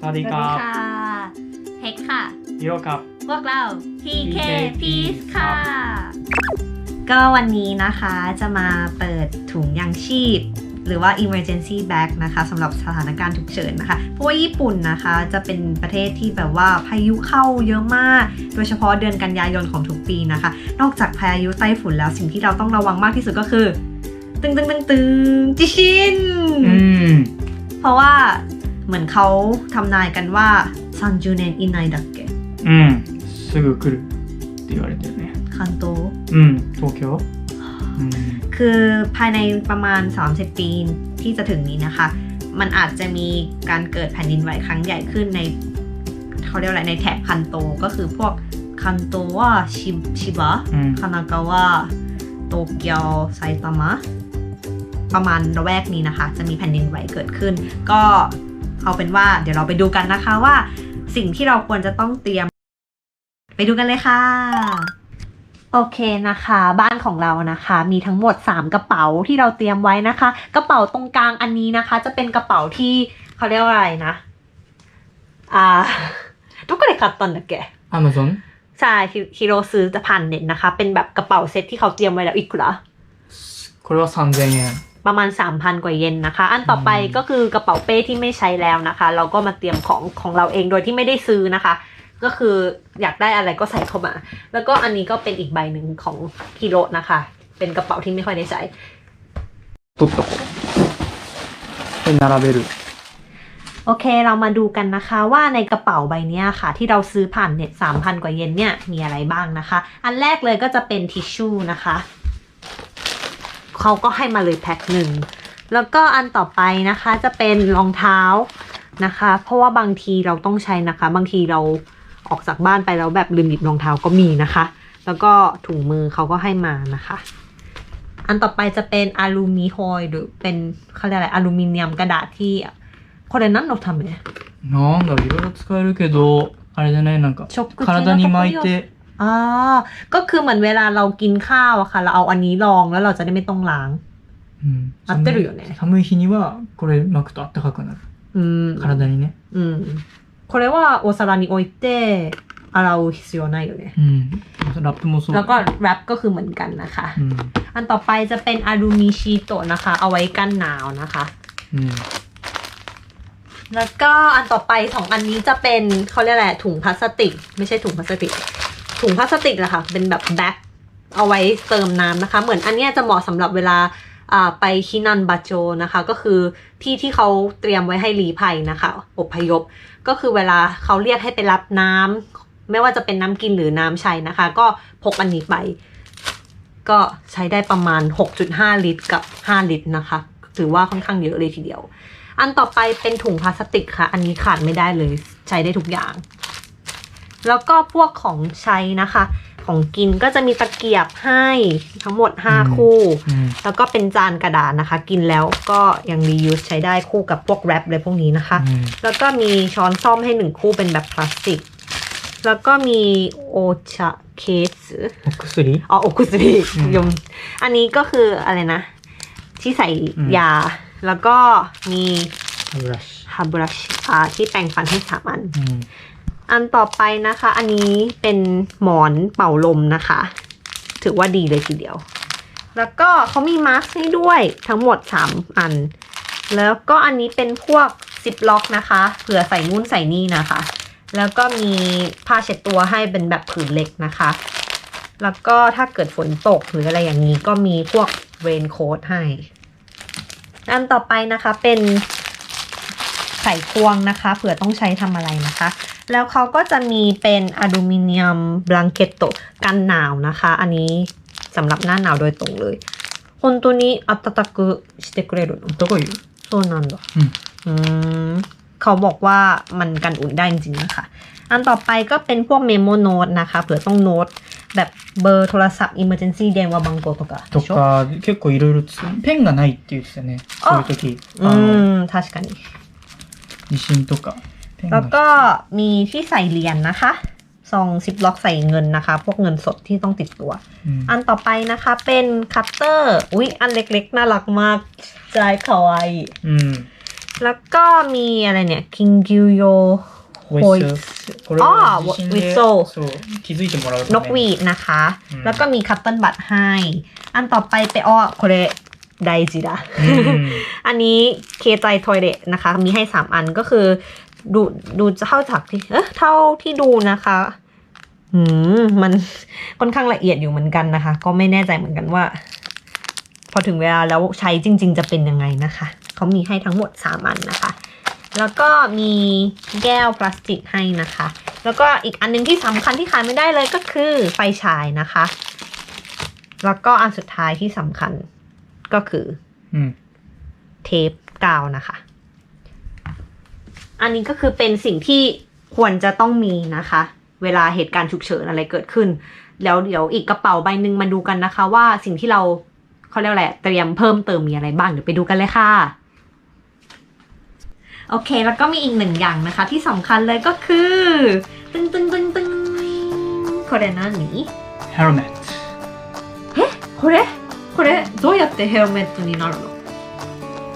สวัสดีสวัสคดีรับค่ะเฮกค่ะฮิโร่ครับ พวกเรา PK PK Peace ค่ะครับก็วันนี้นะคะจะมาเปิดถุงยางชีพ หรือว่า emergency bag นะคะสำหรับสถานการณ์ฉุกเฉินนะคะ เพราะว่าญี่ปุ่นนะคะจะเป็นประเทศที่แบบว่าพายุเข้าเยอะมาก โดยเฉพาะเดือนกันยายนของทุกปีนะคะ นอกจากพายุไต้ฝุ่นแล้วสิ่งที่เราต้องระวังมากที่สุดก็คือ ตึงตึงตึงตึงจิชินอืมเพราะว่า เหมือนเขาทำนายกันว่าซันจูเนนอินไนดักเกะ うんすぐ来るって言われてるね คันโต うん東京うん คือภายในประมาณ 30 ปีที่จะถึงนี้นะคะ มันอาจจะมีการเกิดแผ่นดินไหวครั้งใหญ่ขึ้นในเขาเรียกว่าอะไรในแถบคันโตก็คือพวกคันโตว่าชิชิบะ うん คานากาวะโตเกียวไซตามะประมาณระแวกนี้นะคะ จะมีแผ่นดินไหวเกิดขึ้น ก็ เอาเป็นว่าเดี๋ยวเราไปดูกันนะคะว่า สิ่งที่เราควรจะต้องเตรียม ไปดูกันเลยค่ะ โอเคนะคะ บ้านของเรานะคะ มีทั้งหมด 3 กระเป๋าที่เราเตรียมไว้นะคะ กระเป๋าตรงกลางอันนี้นะคะ จะเป็นกระเป๋าที่เขาเรียกว่าอะไรนะ อ่า どこで買ったんだっけ アマゾン ใช่ฮิฮิโรซื้อจะผ่านเน็ตนะคะ เป็นแบบกระเป๋าเซ็ตที่เขาเตรียมไว้แล้วอีกเหรอ これは3000円 ประมาณ 3,000 กว่าเยนนะคะ อันต่อไปก็คือกระเป๋าเป้ที่ไม่ใช้แล้วนะคะ เราก็มาเตรียมของของเราเองโดยที่ไม่ได้ซื้อนะคะ ก็คืออยากได้อะไรก็ใส่เข้ามา แล้วก็อันนี้ก็เป็นอีกใบหนึ่งของคิโรนะคะ เป็นกระเป๋าที่ไม่ค่อยได้ใช้ตุ๊บตบเป็นนาราเบรุโอเค เรามาดูกันนะคะว่าในกระเป๋าใบนี้ค่ะ ที่เราซื้อผ่านเน็ตสามพันกว่าเยนเนี่ยมีอะไรบ้างนะคะ อันแรกเลยก็จะเป็นทิชชู่นะคะ เขาก็ให้มาเลยแพ็คหนึ่ง แล้วก็อันต่อไปนะคะจะเป็นรองเท้านะคะ เพราะว่าบางทีเราต้องใช้นะคะ บางทีเราออกจากบ้านไปแล้วแบบลืมหยิบรองเท้าก็มีนะคะ แล้วก็ถุงมือเขาก็ให้มานะคะ อันต่อไปจะเป็นอลูมิโฮยหรือเป็นเขาเรียกอะไรอลูมิเนียมกระดาษที่これ何のためなんだろういろいろ使えるけどあれじゃないなんか食事の体に巻いて อ่าก็คือเหมือนเวลาเรากินข้าวอะค่ะ เราเอาอันนี้รองแล้วเราจะได้ไม่ต้องล้าง うん合ってるよね寒い日にはこれ巻くと暖かくなる อืม 体にね อืมこれはお皿に置いて洗う必要ないよね うんラップもそう แล้วก็แรปก็คือเหมือนกันนะคะ うん อันต่อไปจะเป็นอลูมิชีโตะนะคะ เอาไว้กันหนาวนะคะ うん แล้วก็อันต่อไปสองอันนี้จะเป็นเขาเรียกอะไรถุงพลาสติก ไม่ใช่ถุงพลาสติก ถุงพลาสติกนะค่ะ เป็นแบบแบ็คเอาไว้เติมน้ำนะคะ เหมือนอันนี้จะเหมาะสำหรับเวลาไปฮินันบาโจนะคะ ก็คือที่ที่เขาเตรียมไว้ให้รีภัยนะคะ อพยพ ก็คือเวลาเขาเรียกให้ไปรับน้ำไม่ว่าจะเป็นน้ำกินหรือน้ำใช้นะคะ ก็พกอันนี้ไป ก็ใช้ได้ประมาณ 6.5 ลิตรกับ 5 ลิตรนะคะ ถือว่าค่อนข้างเยอะเลยทีเดียว อันต่อไปเป็นถุงพลาสติกค่ะ อันนี้ขาดไม่ได้เลย ใช้ได้ทุกอย่าง แล้วก็พวกของใช้นะคะ ของกินก็จะมีตะเกียบให้ทั้งหมด 5 คู่ แล้วก็เป็นจานกระดาษนะคะ กินแล้วก็ยังรียูสใช้ได้คู่กับพวกแรปเลยพวกนี้นะคะ แล้วก็มีช้อนซ่อมให้หนึ่งคู่เป็นแบบพลาสติก แล้วก็มีโอชะเคสโอคุสุริอ๋อโอคุสุริยมอันนี้ก็คืออะไรนะ ที่ใส่ยา แล้วก็มีฮับบรัชฮับบรัชที่แปรงฟันให้สามอัน อันต่อไปนะคะ อันนี้เป็นหมอนเป่าลมนะคะ ถือว่าดีเลยทีเดียว แล้วก็เขามีมาสก์ให้ด้วยทั้งหมด 3 อัน แล้วก็อันนี้เป็นพวกซิปล็อกนะคะเผื่อใส่นู่นใส่นี่นะคะ แล้วก็มีผ้าเช็ดตัวให้เป็นแบบผืนเล็กนะคะ แล้วก็ถ้าเกิดฝนตกหรืออะไรอย่างนี้ก็มีพวกเรนโค้ทให้ อันต่อไปนะคะเป็นไขควงนะคะเผื่อต้องใช้ทำอะไรนะคะ แล้วเขาก็จะมีเป็นอลูมิเนียมบลังเกตโตกันหนาวนะคะ อันนี้สำหรับหน้าหนาวโดยตรงเลย本当に暖かくしてくれるのどこいるそうなんだ うん อืมเขาบอกว่ามันกันอุ่นได้จริงๆนะคะ อันต่อไปก็เป็นพวกเมมโมโน้ตนะคะ เผื่อต้องโน้ตแบบเบอร์โทรศัพท์ emergency 電話番号とかとか結構いろいろつペンがないって言ってたねそういう時あうのん確かに地震とかペン แล้วก็มีที่ใส่เหรียญนนะคะซองซิปล็อกใส่เงินนะคะ พวกเงินสดที่ต้องติดตัว อันต่อไปนะคะเป็นคัตเตอร์อุ๊ยอันเล็กๆ น่ารักมากจายคาวายแล้วก็มีอะไรเนี่ยคิงกิโยโฮยอ๋อวิโซนกวีดนะคะ แล้วก็มีคัตเติลบัตให้ อันต่อไปไปอ้อโคเรไดจิดะอันนี้เคใจทอยเดะนะคะ มีให้ 3 อันก็คือ ดูดูเท่าจากที่เอ๊ะเท่าที่ดูนะคะหืมมันค่อนข้างละเอียดอยู่เหมือนกันนะคะ ก็ไม่แน่ใจเหมือนกันว่า พอถึงเวลาแล้วใช้จริง ๆ จะเป็นยังไงนะคะเขามีให้ทั้งหมดสามอันนะคะ แล้วก็มีแก้วพลาสติกให้นะคะ แล้วก็อีกอันหนึงที่สำคัญที่ขาดไม่ได้เลยก็คือไฟฉายนะคะ แล้วก็อันสุดท้ายที่สำคัญก็คือうんเทปกาวนะคะ อันนี้ก็คือเป็นสิ่งที่ควรจะต้องมีนะคะ เวลาเหตุการณ์ฉุกเฉินอะไรเกิดขึ้น แล้วเดี๋ยวอีกกระเป๋าใบหนึ่งมาดูกันนะคะ ว่าสิ่งที่เราเขาเรียกว่าอะไรเตรียมเพิ่มเติมมีอะไรบ้างเดี๋ยวไปดูกันเลยค่ะ โอเค แล้วก็มีอีกหนึ่งอย่างนะคะ ที่สำคัญเลยก็คือ ตึงตึงตึงตึงこれ何ヘルメッこれこれどうやってヘルメットになるのト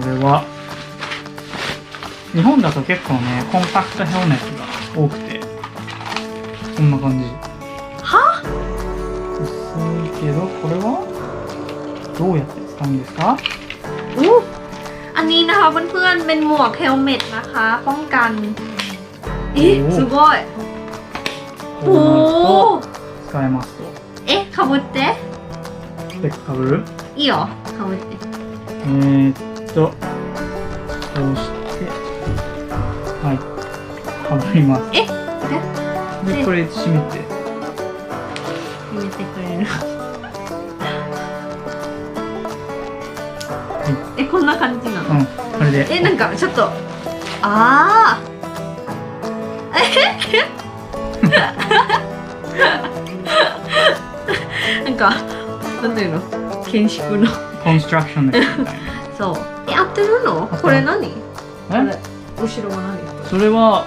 これは 日本だと結構ねコンパクトヘルメットが多くてこんな感じは薄いけどこれはどうやって使うんですか อู้อันนี้นะคะเพื่อนๆ เป็นหมวกเฮลเมตนะคะ ป้องกันเอ๊ะすごいこうおなるおと使えますとえかぶってスペックかぶるいいよかぶってえー、っとこうして はい。かぶります。え？でこれ閉めて。入れてくれる。えこんな感じなの？うん。これで。えなんかちょっとああえ？なんかなんていうの？建築の。コンストラクションそう。え合ってるの？これ何？後ろは何？それは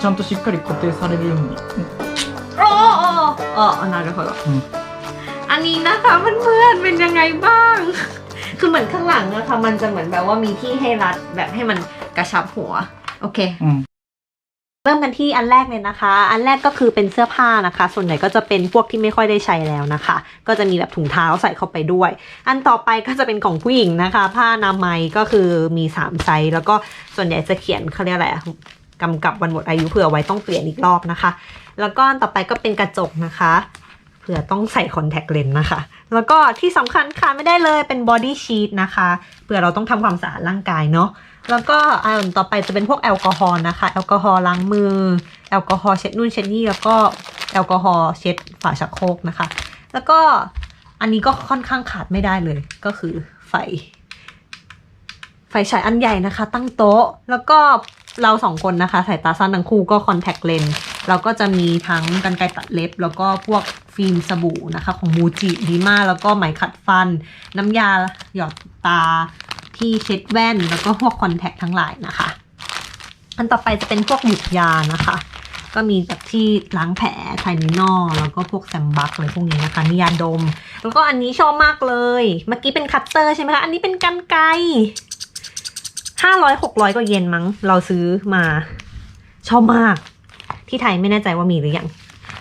ちゃんとしっかり固定されるようにあああああなるほど、うんอันนี้นะคะเพื่อนๆเป็นยังไงบ้าง คือเหมือนข้างหลังอะค่ะมันจะเหมือนแบบว่ามีที่ให้รัดแบบให้มันกระชับหัว โอเค うん เริ่มกันที่อันแรกเลยนะคะ อันแรกก็คือเป็นเสื้อผ้านะคะ ส่วนใหญ่ก็จะเป็นพวกที่ไม่ค่อยได้ใช้แล้วนะคะ ก็จะมีแบบถุงเท้าใส่เข้าไปด้วย อันต่อไปก็จะเป็นของผู้หญิงนะคะ ผ้าอนามัยก็คือมี3ไซส์แล้วก็ส่วนใหญ่จะเขียนเขาเรียกอะไรอะ กำกับวันหมดอายุเผื่อไว้ต้องเปลี่ยนอีกรอบนะคะ แล้วก็ต่อไปก็เป็นกระจกนะคะเผื่อต้องใส่คอนแทคเลนส์นะคะ แล้วก็ที่สำคัญขาดไม่ได้เลยเป็นบอดี้ชีทนะคะเผื่อเราต้องทำความสะอาดร่างกายเนาะแล้วก็อันต่อไปจะเป็นพวกแอลกอฮอล์นะคะ แอลกอฮอล์ล้างมือ แอลกอฮอล์เช็ดนู่นเช็ดนี่แล้วก็แอลกอฮอล์เช็ดฝาชักโครกนะคะ แล้วก็อันนี้ก็ค่อนข้างขาดไม่ได้เลย ก็คือไฟ ไฟฉายอันใหญ่นะคะ ตั้งโต๊ะ แล้วก็ เราสองคนนะคะ สายตาสั้นทั้งคู่ก็คอนแทคเลนส์เราก็จะมีทั้งกันไกรตัดเล็บ แล้วก็พวกฟิล์มสบู่นะคะ ของมูจิดีมากแล้วก็ไหมขัดฟัน น้ำยาหยอดตาที่เช็ดแว่น แล้วก็พวกคอนแทคทั้งหลายนะคะ อันต่อไปจะเป็นพวกหยุกยานะคะ ก็มีแบบที่ล้างแผลไทนินอลแล้วก็พวกแซมบักอะไรพวกนี้นะคะนิยาดม แล้วก็อันนี้ชอบมากเลย เมื่อกี้เป็นคัตเตอร์ใช่ไหมคะ อันนี้เป็นกันไก ห้าร้อยหกร้อยกว่าเยนมั้ง เราซื้อมาชอบมาก ที่ไทยไม่แน่ใจว่ามีหรือยัง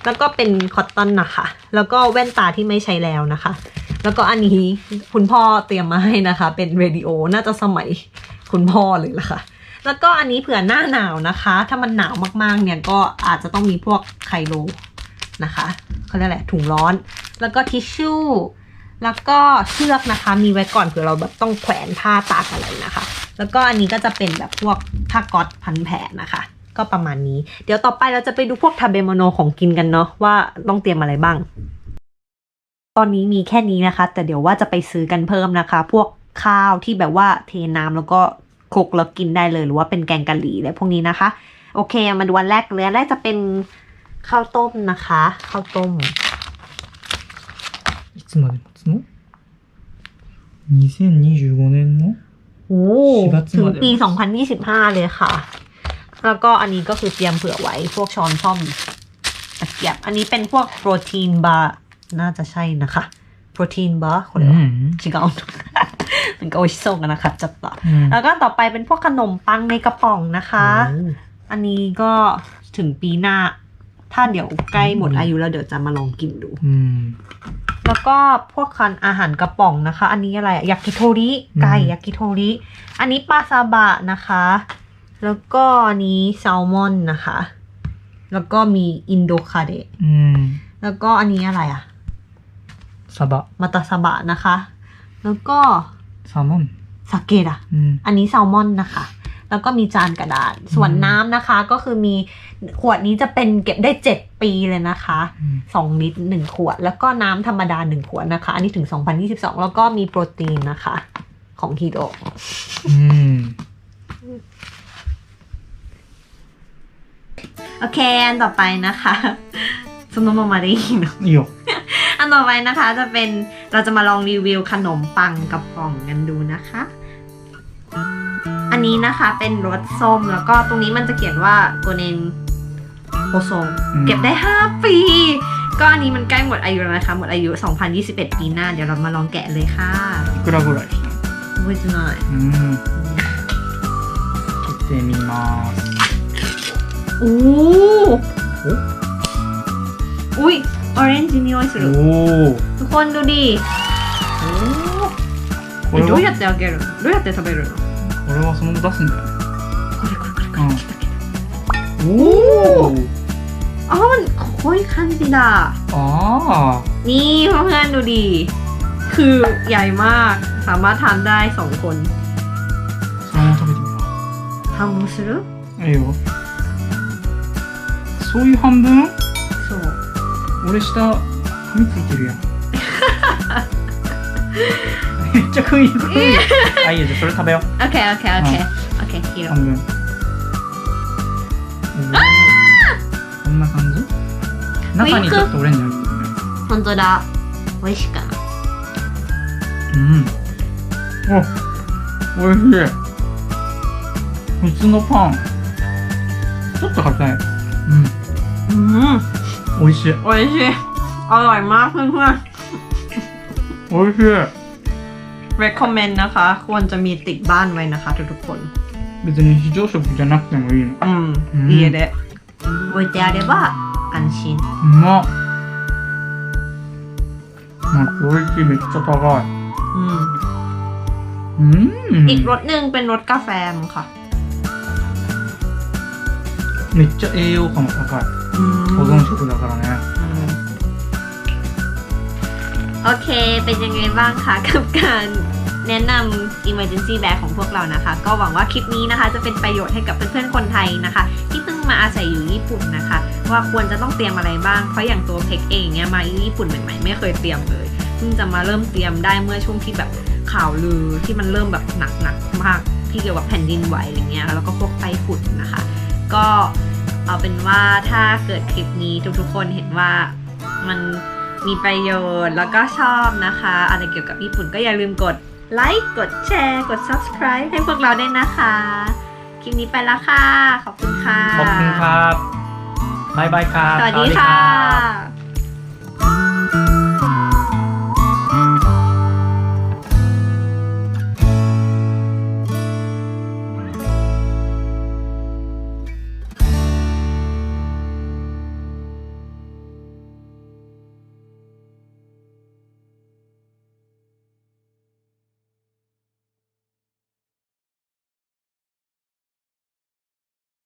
แล้วก็เป็นคอตตอนนะคะ แล้วก็แว่นตาที่ไม่ใช้แล้วนะคะ แล้วก็อันนี้คุณพ่อเตรียมมาให้นะคะ เป็นเรดิโอน่าจะสมัยคุณพ่อเลยล่ะค่ะ แล้วก็อันนี้เผื่อหน้าหนาวนะคะ ถ้ามันหนาวมากๆเนี่ยก็อาจจะต้องมีพวกไคโลนะคะเขาเรียกอะไรถุงร้อน แล้วก็ทิชชู่ แล้วก็เชือกนะคะมีไว้ก่อนเผื่อเราแบบต้องแขวนผ้าตากอะไรนะคะ แล้วก็อันนี้ก็จะเป็นแบบพวกผ้าก๊อตพันแผลนะคะ ก็ประมาณนี้ เดี๋ยวต่อไปเราจะไปดูพวกทาเบโมโนของกินกันเนาะว่าต้องเตรียมอะไรบ้าง ตอนนี้มีแค่นี้นะคะ แต่เดี๋ยวว่าจะไปซื้อกันเพิ่มนะคะ พวกข้าวที่แบบว่าเทน้ำแล้วก็คลุกแล้วกินได้เลยหรือว่าเป็นแกงกะหรี่อะไรพวกนี้นะคะ โอเคมาดูวันแรกเลยอันแรกจะเป็นข้าวต้มนะคะ ข้าวต้ม つまで待つの2025年の โอ้ 4月 ถึง まで ปี 2025 เลยค่ะ แล้วก็อันนี้ก็คือเตรียมเผื่อไว้พวกช้อนซ่อมตะเกียบ อันนี้เป็นพวกโปรตีนบาร์ น่าจะใช่นะคะ โปรตีนบาร์คนละ うん違うの なんか美味しそうかな買っちゃった อืม แล้วก็ต่อไปเป็นพวกขนมปังในกระป๋องนะคะ โอ้ อันนี้ก็ถึงปีหน้า ถ้าเดี๋ยวใกล้หมดอายุแล้วเดี๋ยวจะมาลองกินดู อืม แล้วก็พวกคันอาหารกระป๋องนะคะ อันนี้อะไรอะยากิโทริอืมไก่ยากิโทริ อันนี้ปลาซาบะนะคะ แล้วก็อันนี้แซลมอนนะคะ แล้วก็มีอินโดคาเดะอืมแล้วก็อันนี้อะไรอะซาบะมาตาซาบะนะคะ แล้วก็แซลมอนสาเกะอืม อันนี้แซลมอนนะคะ แล้วก็มีจานกระดาษ ส่วน อืม น้ำนะคะ ก็คือมีขวดนี้จะเป็นเก็บได้ 7 ปีเลยนะคะ อืม 2 ลิตร 1 ขวด แล้วก็น้ำธรรมดา 1 ขวดนะคะ อันนี้ถึง 2022 แล้วก็มีโปรตีนนะคะ ของฮีโร่ อืม โอเค อันต่อไปนะคะ สมมติมาได้ยินเนอะ いいよ อันต่อไปนะคะจะเป็นเราจะมาลองรีวิวขนมปังกับกล่องกันดูนะคะ อันนี้นะคะเป็นรสส้มแล้วก็ตรงนี้มันจะเขียนว่าโกเนนโฮโซง อืม เก็บได้ 5 ปี ก็อันนี้มันใกล้หมดอายุแล้วนะคะ หมดอายุ 2021 ปีหน้า เดี๋ยวเรามาลองแกะเลยค่ะ いくらぐらいしたの เว้ยจะหน่อย うん切ってみます โอ้อุ้ยออเรนจ์นี่อยするおお ทุกคนดูดิ こ え れ どうやはってあげるのどうやって食べるの これはそのまま出すんだよねこれこれこれこれうん来た来たおおอ๋อมันโอ้ยคันจิดา ああ นี่เพื่อนๆดูดิ คือใหญ่มาก สามารถทานได้สองคน そのまま食べてみよทำมือซื้อ ういいよそういう半分 そう 俺下噛みついてるやん めっちゃ食い食い、あいいよじゃあそれ食べよう。オッケー、オ OK OK OK OK 切ろう半分こんな感じ？中にちょっとオレンジ入ってるね。本当だ。美味しかうん。お美味しい。普通のパン。ちょっと硬い？うん。うん。美味しい。美味しい。あらい。ますね美味しい。recommend นะคะ ควรจะมีติดบ้านไว้นะคะ ทุกๆคน 別に非常食じゃなくてもいいの อืม อืม 家で置いてあれば安心うまっなんか美味しいめっちゃ高い อืม うん อีกรสหนึ่งเป็นรสกาแฟมั้งค่ะ めっちゃ栄養価も高い อืม 保存食だからね โอเค เป็นยังไงบ้างคะกับการแนะนำ emergency bag ของพวกเรานะคะ ก็หวังว่าคลิปนี้นะคะ จะเป็นประโยชน์ให้กับเพื่อนๆคนไทยนะคะ ที่เพิ่งมาอาศัยอยู่ญี่ปุ่นนะคะ ว่าควรจะต้องเตรียมอะไรบ้าง เพราะอย่างตัวเพ็กเองเนี่ยมาญี่ปุ่นใหม่ๆ ไม่เคยเตรียมเลยเพิ่งจะมาเริ่มเตรียมได้เมื่อช่วงที่แบบข่าวลือที่มันเริ่มแบบหนักๆมากที่เกี่ยวกับแผ่นดินไหวอะไรเงี้ยแล้วก็พวกไต้ฝุ่นนะคะ ก็เอาเป็นว่าถ้าเกิดคลิปนี้ทุกๆคนเห็นว่ามัน มีประโยชน์แล้วก็ชอบนะคะ อะไรเกี่ยวกับญี่ปุ่นก็อย่าลืมกดไลค์กดแชร์ กด subscribe ให้พวกเราด้วยนะคะ คลิปนี้ไปแล้วค่ะ ขอบคุณค่ะ ขอบคุณครับบายบายครับ สวัสดีค่ะ